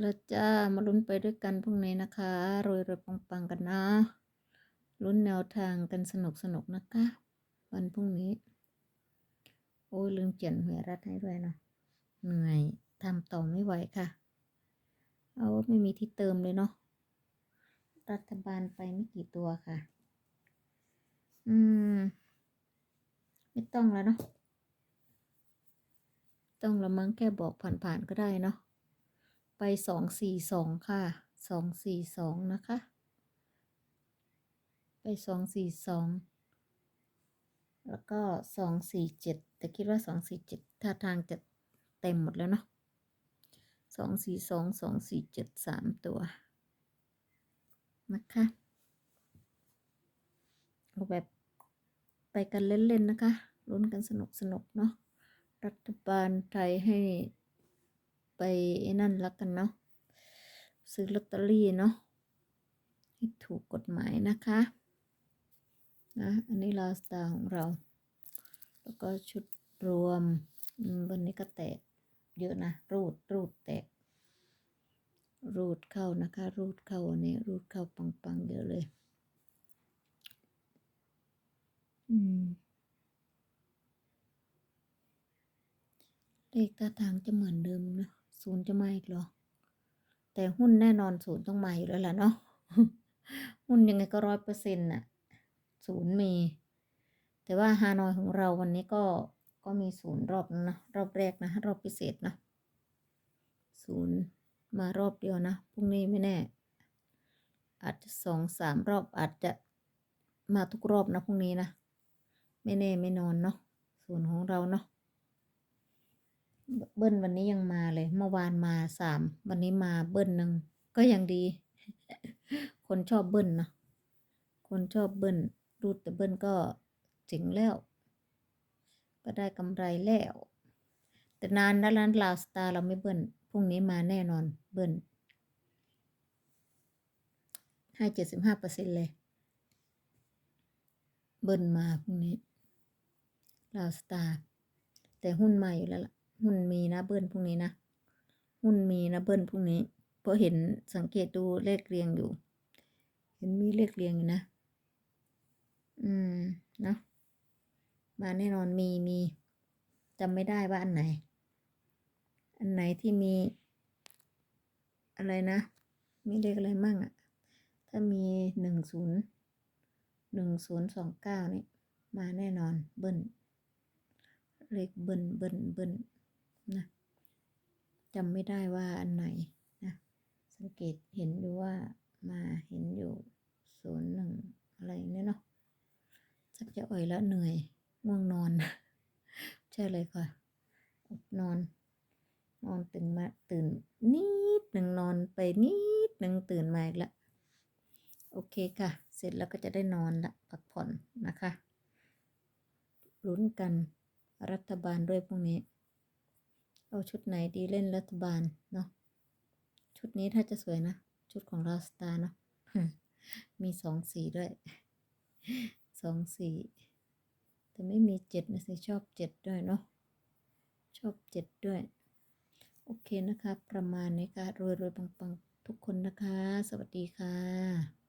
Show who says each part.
Speaker 1: แล้วจ้ามาลุ้นไปด้วยกันพรุ่งนี้นะคะรวยรวยๆปังๆกันนะลุ้นแนวทางกันสนุกสนุกๆนะคะ วันพรุ่งนี้ โอ้ยลืมเขียนหวยรัดให้ด้วยเนาะเหนื่อยทำต่อไม่ไหวค่ะ เอาไม่มีที่เติมเลยเนาะรัฐบาลไปไม่กี่ตัวค่ะ อืม ไม่ต้องแล้วเนาะต้องละมั้งแค่บอกผ่านๆก็ได้เนาะ ไปสองสี่สองค่ะสองสี่สองนะคะ ไปสองสี่สองแล้วก็สองสี่เจ็ดแต่คิดว่าสองสี่เจ็ดท่าทางจะเต็มหมดแล้วเนาะสองสี่สองสองสี่เจ็ดสามตัวนะคะเอาแบบไปกันเล่นๆนะคะลุ้นกันสนุกสนุกๆเนาะรัฐบาลไทยให้ ไปนั่นและกันเนาะซื้อลอตเตอรี่เนาะให้ถูกกฎหมายนะคะนะอันนี้ลาสตาของเรา แล้วก็ชุดรวมวันนี้ก็แตกเยอะนะ รูดรูดแตก รูดเข้านะคะ รูดเข้าอันนี้ รูดเข้าปังๆเยอะเลยอืมเลขท่าทางจะเหมือนเดิมนะ ศูนย์จะมาอีกเหรอ แต่หุ้นแน่นอนศูนย์ต้องมาอยู่แล้วล่ะเนาะ หุ้นยังไงก็ร้อยเปอร์เซ็นต์น่ะศูนย์มี แต่ว่าฮานอยของเราวันนี้ก็ก็มีศูนย์รอบนึงนะรอบแรกนะ รอบพิเศษนะศูนย์มารอบเดียวนะพรุ่งนี้ไม่แน่ อาจจะสองสามรอบอาจจะมาทุกรอบนะพรุ่งนี้นะ ไม่แน่ไม่นอนเนาะศูนย์ของเราเนาะ เบิ้ลวันนี้ยังมาเลยเมื่อวานมาสามวันนี้มาเบิ้ลหนึ่งก็ยังดี คนชอบเบิ้ลนะคนชอบเบิ้ลรูดแต่เบิ้ลก็เจ๋งแล้ว ก็ได้กำไรแล้ว แต่นานแล้วร้านลาวสตาร์เราไม่เบิ้ลพรุ่งนี้มาแน่นอนเบิ้ลให้เจ็ดสิบห้าเปอร์เซ็นต์เลย เบิ้ลมาพรุ่งนี้ลาวสตาร์แต่หุ้นมาอยู่แล้วล่ะ หุ้นมีนะเบิ้ลพรุ่งนี้นะหุ้นมีนะเบิ้ลพรุ่งนี้ เพราะเห็นสังเกตดูเลขเรียงอยู่ เห็นมีเลขเรียงอยู่นะ อืมเนาะมาแน่นอนมีมีจำไม่ได้ว่าอันไหน อันไหนที่มี อะไรนะมีเลขอะไรมั่งอะถ้ามีหนึ่งศูนย์หนึ่งศูนย์สองเก้านี่มาแน่นอนเบิ้ลเลขเบิ้ลเบิ้ลเบิ้ล นะจำไม่ได้ว่าอันไหนนะสังเกตเห็นอยู่ว่ามาเห็นอยู่ศูนย์หนึ่งอะไรเนี่ยเนาะสักจะอ่อยแล้วเหนื่อยง่วงนอน ใช่เลยค่ะอนอน นอนตื่นมาตื่นนิดหนึ่งนอนไปนิดหนึ่งตื่นมาอีกแล้วโอเคค่ะ เสร็จแล้วก็จะได้นอนละพักผ่อนนะคะลุ้นกันรัฐบาลด้วยพรุ่งนี้ เอาชุดไหนดีเล่นรัฐบาลเนาะชุดนี้ถ้าจะสวยนะ ชุดของราสตาเนาะมีสองสีด้วยสองสีแต่ไม่มีเจ็ดนะสิชอบเจ็ดด้วยเนาะชอบเจ็ดด้วย โอเคนะคะ ประมาณนี้ค่ะรวยรวยๆปังๆทุกคนนะคะ สวัสดีค่ะ